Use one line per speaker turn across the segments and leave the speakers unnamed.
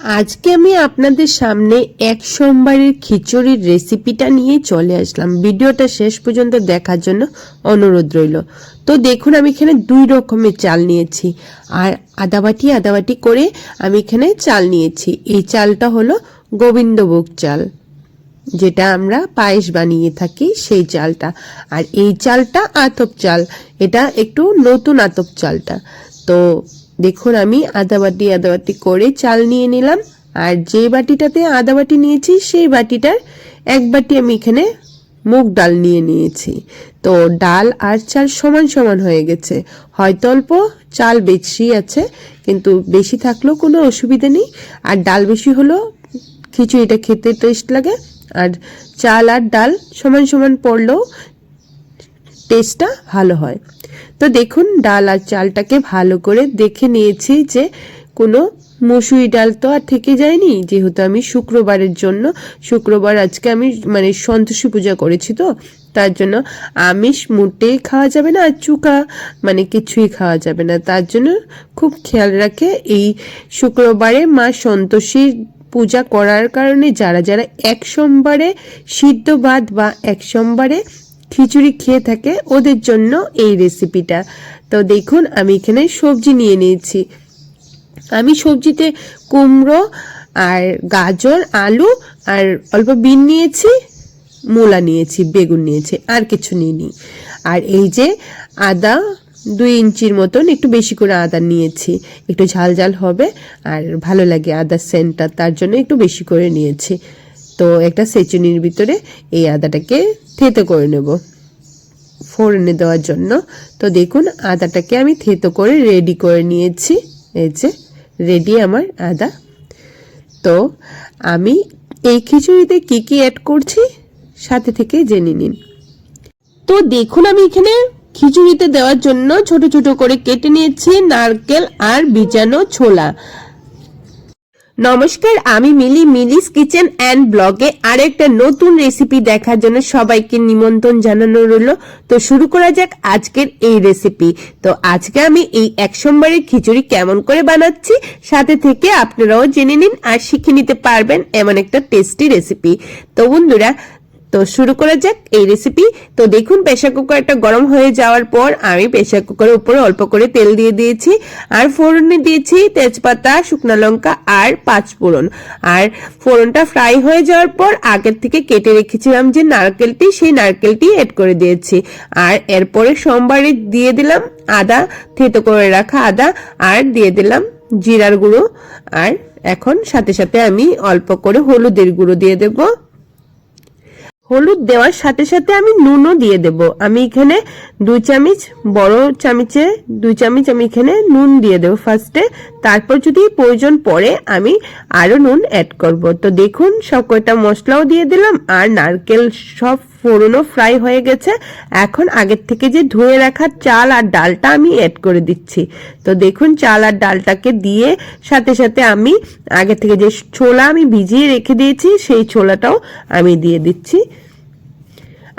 আজকে আমি আপনাদের সামনে এক সোমবারের খিচুড়ির রেসিপিটা নিয়ে চলে আসলাম। ভিডিওটা শেষ পর্যন্ত দেখার জন্য অনুরোধ রইল। তো দেখুন, আমি এখানে দুই রকমের চাল নিয়েছি। আর আদাবাটি আদাবাটি করে আমি এখানে চাল নিয়েছি। এই চালটা হলো গোবিন্দভোগ চাল, যেটা আমরা পায়েস বানিয়ে থাকি সেই চালটা। আর এই চালটা আতপ চাল, এটা একটু নতুন আতপ চালটা। তো দেখুন আমি আদা বাটি আদা বাটি করে চাল নিয়ে নিলাম। আর যে বাটিটাতে আদা বাটি নিয়েছি, সেই বাটিটার এক বাটি আমি এখানে মুগ ডাল নিয়ে নিয়েছি। তো ডাল আর চাল সমান সমান হয়ে গেছে। হয়তো অল্প চাল বেশি আছে, কিন্তু বেশি থাকলেও কোনো অসুবিধা নেই। আর ডাল বেশি হলেও খিচুড়িটা খেতে টেস্ট লাগে। আর চাল আর ডাল সমান সমান পড়লেও টেস্টটা ভালো হয়। তো দেখুন, ডাল আর চালটাকে ভালো করে দেখে নিয়েছি যে কোনো মসুরি ডাল তো আর থেকে যায়নি। যেহেতু আমি শুক্রবারের জন্য, শুক্রবার আজকে আমি মানে সন্তোষী পূজা করেছি তো, তার জন্য আমিষ মোটেই খাওয়া যাবে না আর চুকা মানে কিছুই খাওয়া যাবে না। তার জন্য খুব খেয়াল রাখে এই শুক্রবারে মা সন্তোষীর পূজা করার কারণে যারা যারা এক সোমবারে সিদ্ধ ভাত বা এক সোমবারে খিচুড়ি খেয়ে থাকে ওদের জন্য এই রেসিপিটা তো দেখুন, আমি এখানে সবজি নিয়ে নিয়েছি। আমি সবজিতে কুমড়ো আর গাজর, আলু আর অল্প বিন নিয়েছি, মূলা নিয়েছি, বেগুন নিয়েছি, আর কিছু নিইনি। আর এই যে আদা দুই ইঞ্চির মতন একটু বেশি করে আদা নিয়েছি। একটু ঝাল ঝাল হবে, আর ভালো লাগে আদার সেন্টটা তার জন্য একটু বেশি করে নিয়েছি। তো একটা সেচুনির ভিতরে এই আদাটাকে থেতো করে নেব ফোড়নে দেওয়ার জন্য। তো দেখুন, আদাটাকে আমি থেতো করে রেডি করে নিয়েছি। এই যে রেডি আমার আদা। তো আমি এই খিচুড়িতে কি কি অ্যাড করছি সাথে থেকে জেনে নিন। তো দেখুন, আমি এখানে খিচুড়িতে দেওয়ার জন্য ছোট ছোট করে কেটে নিয়েছি নারকেল আর বিজানো ছোলা। নমস্কার, আমি মিলি, মিলিস কিচেন অ্যান্ড ব্লগে আরেকটা নতুন রেসিপি দেখার জন্য সবাইকে নিমন্ত্রণ জানানো রইল। তো শুরু করা যাক আজকের এই রেসিপি। তো আজকে আমি এই এক সোমবারের খিচুড়ি কেমন করে বানাচ্ছি, সাথে থেকে আপনারাও জেনে নিন আর শিখে নিতে পারবেন এমন একটা টেস্টি রেসিপি। তো বন্ধুরা তো শুরু করা যাক এই রেসিপি তো দেখুন প্রেশার কুকারটা গরম হয়ে যাওয়ার পর আমি প্রেশার কুকারের উপরে অল্প করে তেল দিয়ে দিয়েছি। আর ফোড়নে দিয়েছি তেজপাতা, শুকনো লঙ্কা আর পাঁচ ফোড়ন। আর ফোড়নটা ফ্রাই হয়ে যাওয়ার পর আগের থেকে কেটে রেখেছিলাম যে নারকেলটি, সেই নারকেলটি এড করে দিয়েছি। আর এরপরে সোমবারে দিয়ে দিলাম আদা, থেতো করে রাখা আদা, আর দিয়ে দিলাম জিরার গুঁড়ো। আর এখন সাথে সাথে আমি অল্প করে হলুদের গুঁড়ো দিয়ে দেবো। হলুদ দেওয়ার সাথে সাথে আমি নুনও দিয়ে দেব। আমি এখানে দুই চামচ, বড় চামচে দুই চামচ আমি এখানে নুন দিয়ে দেব ফার্স্টে তারপর যদি প্রয়োজন পড়ে, আমি আরও নুন অ্যাড করব। তো দেখুন, সব কয়টা মশলাও দিয়ে দিলাম, আর নারকেল সব ফোড়নও ফ্রাই হয়ে গেছে। এখন আগের থেকে যে ধুয়ে রাখা চাল আর ডালটা আমি অ্যাড করে দিচ্ছি। তো দেখুন, চাল আর ডালটাকে দিয়ে সাথে সাথে আমি আগে থেকে যে ছোলা আমি ভিজিয়ে রেখে দিয়েছি, সেই ছোলাটাও আমি দিয়ে দিচ্ছি।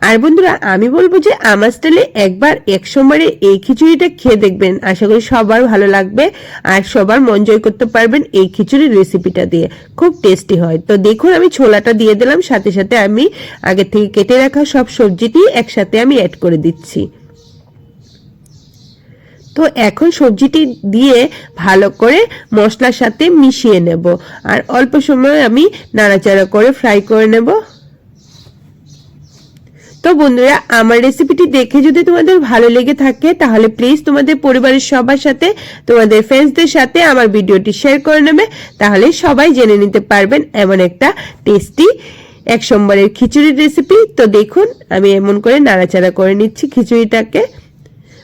আর বন্ধুরা, আমি বলব যে আমার স্টাইলে একবার এক সোমবারে এই খিচুড়িটা খেয়ে দেখবেন। আশা করি সবার ভালো লাগবে আর সবার মন জয় করতে পারবেন এই খিচুড়ির রেসিপিটা দিয়ে। খুব টেস্টি হয়। তো দেখুন, আমি ছোলাটা দিয়ে দিলাম, সাথে সাথে আমি আগে থেকে কেটে রাখা সব সবজিটি একসাথে আমি অ্যাড করে দিচ্ছি। তো এখন সবজিটি দিয়ে ভালো করে মশলার সাথে মিশিয়ে নেব। আর অল্প সময় আমি নাড়াচাড়া করে ফ্রাই করে নেব। তো বন্ধুরা, আমার রেসিপিটি দেখে যদি তোমাদের ভালো লেগে থাকে, তাহলে প্লিজ তোমাদের পরিবারের সবার সাথে, তোমাদের ফ্রেন্ডসদের সাথে আমার ভিডিওটি শেয়ার করে নেবে। তাহলে সবাই জেনে নিতে পারবেন এমন একটা টেস্টি এক সোমবারের খিচুড়ির রেসিপি তো দেখুন, আমি এমন করে নাড়াচাড়া করে নিচ্ছি খিচুড়িটাকে।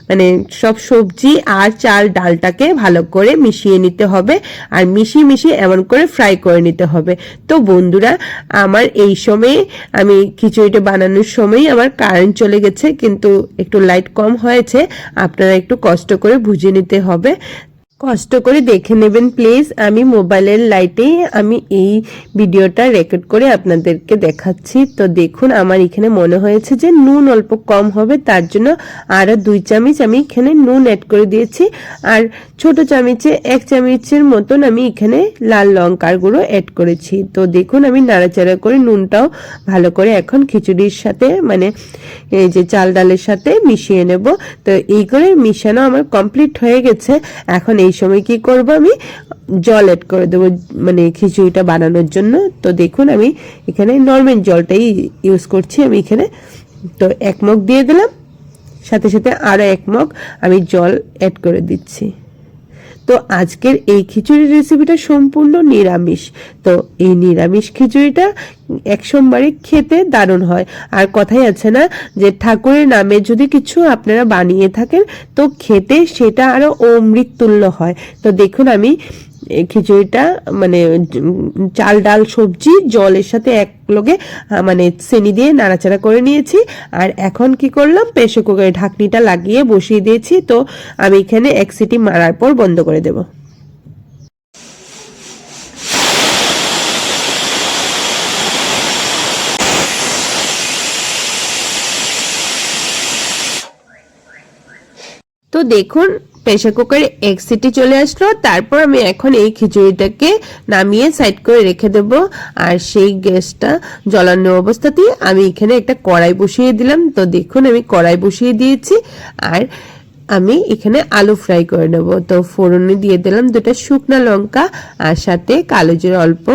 মানে সব সবজি আর চাল ডালটাকে ভালো করে মিশিয়ে নিতে হবে আর মিশিয়ে মিশিয়ে এমন করে ফ্রাই করে নিতে হবে। তো বন্ধুরা, আমার এই সময়ে আমি খিচুড়িটা বানানোর সময় আমার কারেন্ট চলে গেছে, কিন্তু একটু লাইট কম হয়েছে, আপনারা একটু কষ্ট করে বুঝে নিতে হবে। কষ্ট করে দেখে নেবেন প্লিজ আমি মোবাইলের লাইটেই আমি এই ভিডিওটা রেকর্ড করে আপনাদেরকে দেখাচ্ছি। তো দেখুন, আমার এখানে মনে হয়েছে যে নুন অল্প কম হবে, তার জন্য আরও দুই চামচ আমি এখানে নুন অ্যাড করে দিয়েছি। আর ছোট চামচে, এক চামচের মতন আমি এখানে লাল লঙ্কার গুঁড়ো অ্যাড করেছি। তো দেখুন, আমি নাড়াচাড়া করে নুনটাও ভালো করে এখন খিচুড়ির সাথে মানে এই যে চাল ডালের সাথে মিশিয়ে নেব। তো এই করে মিশানো আমার কমপ্লিট হয়ে গেছে। এখন এই সময় কি করব আমি? জল অ্যাড করে দেবো মানে খিচুড়িটা বানানোর জন্য। তো দেখুন আমি এখানে নর্মাল জলটাই ইউজ করছি আমি এখানে। তো এক মগ দিয়ে দিলাম, সাথে সাথে আরও এক মগ আমি জল অ্যাড করে দিচ্ছি। তো আজকের এই খিচুড়ির রেসিপিটা সম্পূর্ণ নিরামিষ। তো এই নিরামিষ খিচুড়িটা এক সোমবারে খেতে দারুণ হয়। আর কথাই আছে না যে ঠাকুরের নামে যদি কিছু আপনারা বানিয়ে থাকেন, তো খেতে সেটা আরও অমৃতুল্য হয়। তো দেখুন আমি খিচুড়িটা মানে চাল, ডাল, সবজি, জলের সাথে এক লগে মানে চেনি দিয়ে নাড়াচাড়া করে নিয়েছি। আর এখন কি করলাম, প্রেশার কুকারে ঢাকনিটা লাগিয়ে বসিয়ে দিয়েছি। তো আমি এখানে এক সিটি মারার পর বন্ধ করে দেবো। তো দেখুন প্রেশার কুকারে এক সিটি চলে আসলো। তারপর আমি এখন এই খিচুড়িটাকে নামিয়ে সাইড করে রেখে দেব। আর সেই গ্যাসটা জ্বলানো অবস্থাতেই আমি এখানে একটা কড়াই বসিয়ে দিলাম। তো দেখুন, আমি কড়াই বসিয়ে দিয়েছি। আর আমি এখানে আলু ফ্রাই করে নেব। তো ফোড়নে দিয়ে দিলাম দুটো শুকনা লঙ্কা আর সাথে কালো জিরা অল্প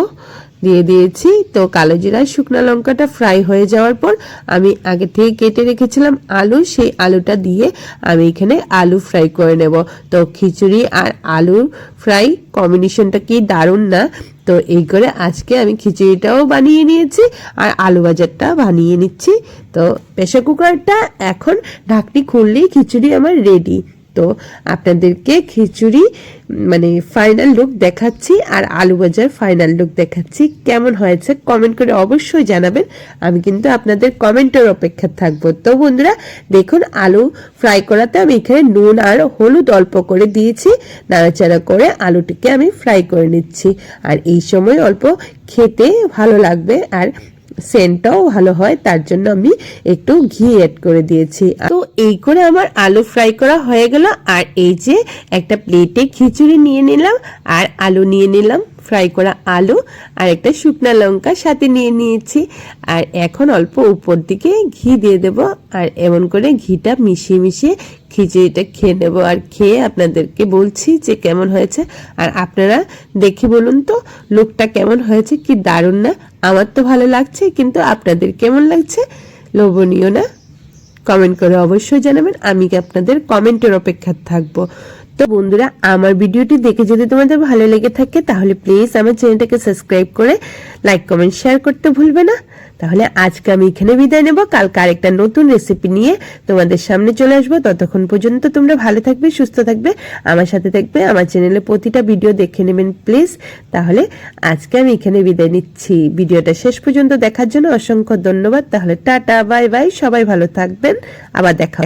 দিয়ে দিয়েছি। তো কালো জিরা, শুকনো লঙ্কাটা ফ্রাই হয়ে যাওয়ার পর আমি আগে থেকে কেটে রেখেছিলাম আলু। সেই আলুটা দিয়ে আমি এখানে আলু ফ্রাই করে নেব। তো খিচুড়ি আর আলু ফ্রাই কম্বিনেশনটা কি দারুণ না? তো এই করে আজকে আমি খিচুড়িটাও বানিয়ে নিয়েছি আর আলু ভাজারটা বানিয়ে নিচ্ছি। তো প্রেশার কুকারটা এখন ঢাকনি খুললেই খিচুড়ি আমার রেডি তো আপনাদেরকে খিচুড়ি মানে ফাইনাল লুক দেখাচ্ছি আর আলু ভাজার ফাইনাল লুক দেখাচ্ছি। কেমন হয়েছে কমেন্ট করে অবশ্যই জানাবেন। আমি কিন্তু আপনাদের কমেন্টের অপেক্ষা থাকব। তো বন্ধুরা, দেখুন আলু ফ্রাই করাতে আমি এখানে নুন আর হলুদ অল্প করে দিয়েছি। নাড়াচাড়া করে আলুটিকে আমি ফ্রাই করে নিচ্ছি। আর এই সময় অল্প খেতে ভালো লাগবে। আর সেন্টটাও ভালো হয়, তার জন্য আমি একটু ঘি অ্যাড করে দিয়েছি। তো এই করে আমার আলু ফ্রাই করা হয়ে গেল, আর এই যে একটা প্লেটে খিচুড়ি নিয়ে নিলাম, আর আলু নিয়ে নিলাম। ফ্রাই করা আলু আর একটা শুকনা লঙ্কা সাথে নিয়ে নিয়েছি। আর এখন অল্প উপর দিকে ঘি দিয়ে দেব আর এমন করে ঘিটা মিশিয়ে মিশিয়ে খিচুড়িটা খেয়ে নেব। আর খেয়ে আপনাদেরকে বলছি যে কেমন হয়েছে। আর আপনারা দেখে বলুন তো, লোকটা কেমন হয়েছে, কি দারুণ না? আমার তো ভালো লাগছে, কিন্তু আপনাদের কেমন লাগছে? লোভনীয় না? কমেন্ট করে অবশ্যই জানাবেন। আমি আপনাদের কমেন্টের অপেক্ষা থাকব? তো বন্ধুরা, আমার ভিডিওটি দেখে যদি তোমাদের ভালো লেগে থাকে, তাহলে প্লিজ আমার চ্যানেলটাকে সাবস্ক্রাইব করে লাইক কমেন্ট শেয়ার করতে ভুলবে না। তাহলে আজকে আমি এখানে বিদায় নেব। কালকে আরেকটা নতুন রেসিপি নিয়ে তোমাদের সামনে চলে আসব। ততক্ষণ পর্যন্ত তোমরা ভালো থাকবে, সুস্থ থাকবে। আমার সাথে থাকবে আমার চ্যানেলে প্রতিটা ভিডিও দেখে নেবেন প্লিজ তাহলে আজকে আমি এখানে বিদায় নিচ্ছি। ভিডিওটা শেষ পর্যন্ত দেখার জন্য অসংখ্য ধন্যবাদ। তাহলে টাটা বাই বাই সবাই ভালো থাকবেন। আবার দেখা